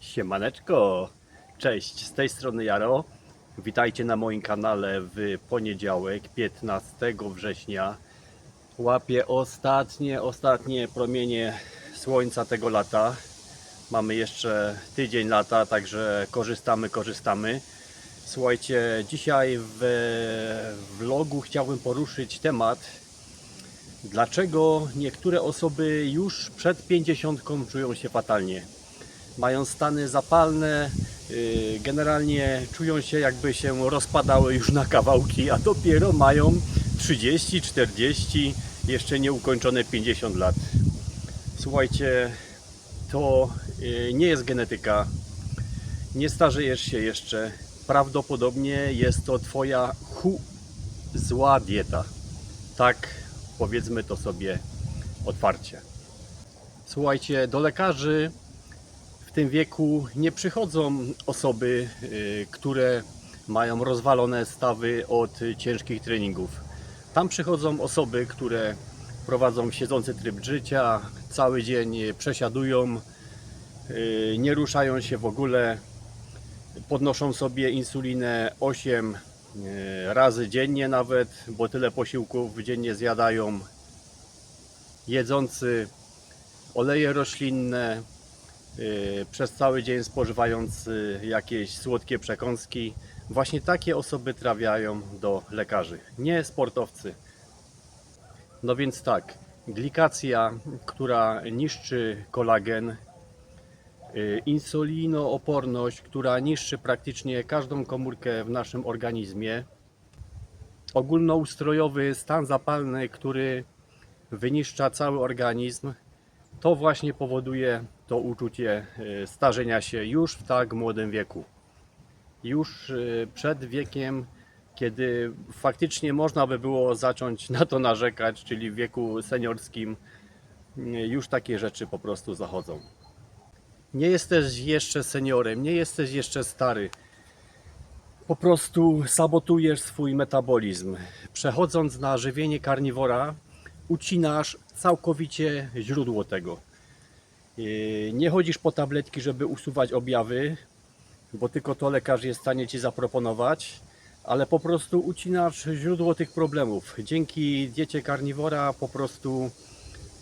Siemaneczko, cześć, z tej strony Jaro. Witajcie na moim kanale w poniedziałek, 15 września. Łapię ostatnie, ostatnie promienie słońca tego lata. Mamy jeszcze tydzień lata, także korzystamy, korzystamy. Słuchajcie, dzisiaj w vlogu chciałbym poruszyć temat, dlaczego niektóre osoby już przed 50 czują się fatalnie mają stany zapalne, yy, generalnie czują się jakby się rozpadały już na kawałki, a dopiero mają 30, 40, jeszcze nieukończone 50 lat. Słuchajcie, to yy, nie jest genetyka, nie starzejesz się jeszcze. Prawdopodobnie jest to Twoja hu zła dieta. Tak powiedzmy to sobie otwarcie. Słuchajcie, do lekarzy w tym wieku nie przychodzą osoby, y, które mają rozwalone stawy od ciężkich treningów. Tam przychodzą osoby, które prowadzą siedzący tryb życia, cały dzień przesiadują, y, nie ruszają się w ogóle, podnoszą sobie insulinę 8 y, razy dziennie nawet, bo tyle posiłków dziennie zjadają, jedzący oleje roślinne, przez cały dzień spożywając y, jakieś słodkie przekąski. Właśnie takie osoby trafiają do lekarzy, nie sportowcy. No więc tak, glikacja, która niszczy kolagen, y, insulinooporność, która niszczy praktycznie każdą komórkę w naszym organizmie, ogólnoustrojowy stan zapalny, który wyniszcza cały organizm, to właśnie powoduje to uczucie e, starzenia się już w tak młodym wieku. Już e, przed wiekiem, kiedy faktycznie można by było zacząć na to narzekać, czyli w wieku seniorskim, e, już takie rzeczy po prostu zachodzą. Nie jesteś jeszcze seniorem, nie jesteś jeszcze stary. Po prostu sabotujesz swój metabolizm. Przechodząc na żywienie karniwora, ucinasz całkowicie źródło tego. Yy, Nie chodzisz po tabletki, żeby usuwać objawy, bo tylko to lekarz jest w stanie ci zaproponować, ale po prostu ucinasz źródło tych problemów. Dzięki diecie karniwora po prostu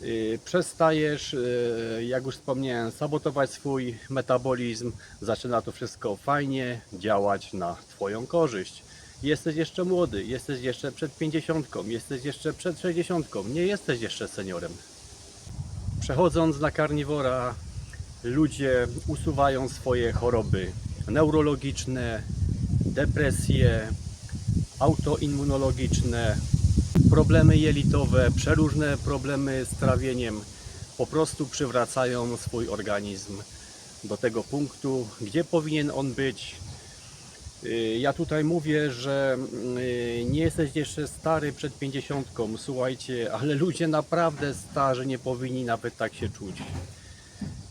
yy, przestajesz, yy, jak już wspomniałem, sabotować swój metabolizm. Zaczyna to wszystko fajnie działać na Twoją korzyść. Jesteś jeszcze młody, jesteś jeszcze przed 50, jesteś jeszcze przed 60, nie jesteś jeszcze seniorem. Przechodząc na karniwora, ludzie usuwają swoje choroby neurologiczne, depresje, autoimmunologiczne, problemy jelitowe, przeróżne problemy z trawieniem. Po prostu przywracają swój organizm do tego punktu, gdzie powinien on być. Y, Ja tutaj mówię, że y, nie jesteś jeszcze stary przed 50, słuchajcie, ale ludzie naprawdę starzy nie powinni nawet tak się czuć.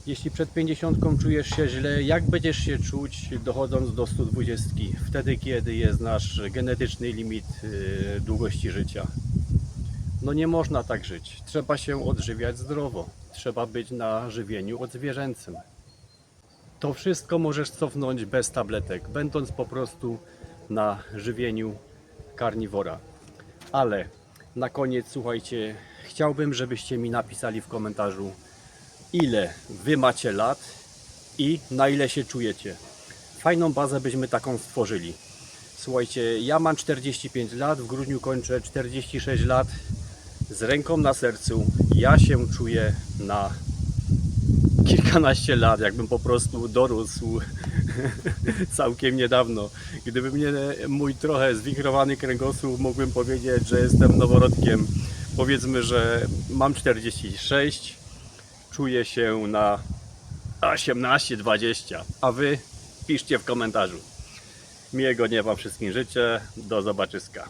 Jeśli przed 50 czujesz się źle, jak będziesz się czuć dochodząc do 120? Wtedy, kiedy jest nasz genetyczny limit y, długości życia. No nie można tak żyć. Trzeba się odżywiać zdrowo. Trzeba być na żywieniu odzwierzęcym. To wszystko możesz cofnąć bez tabletek, będąc po prostu na żywieniu karniwora. Ale na koniec, słuchajcie, chciałbym, żebyście mi napisali w komentarzu, ile wy macie lat i na ile się czujecie. Fajną bazę byśmy taką stworzyli. Słuchajcie, ja mam 45 lat, w grudniu kończę 46 lat. Z ręką na sercu, ja się czuję na kilkanaście lat, jakbym po prostu dorósł całkiem niedawno. Gdyby mnie mój trochę zwichrowany kręgosłup, mógłbym powiedzieć, że jestem noworodkiem. Powiedzmy, że mam 46, czuję się na 18-20, a wy piszcie w komentarzu. Miłego dnia Wam wszystkim życzę, do zobaczyska.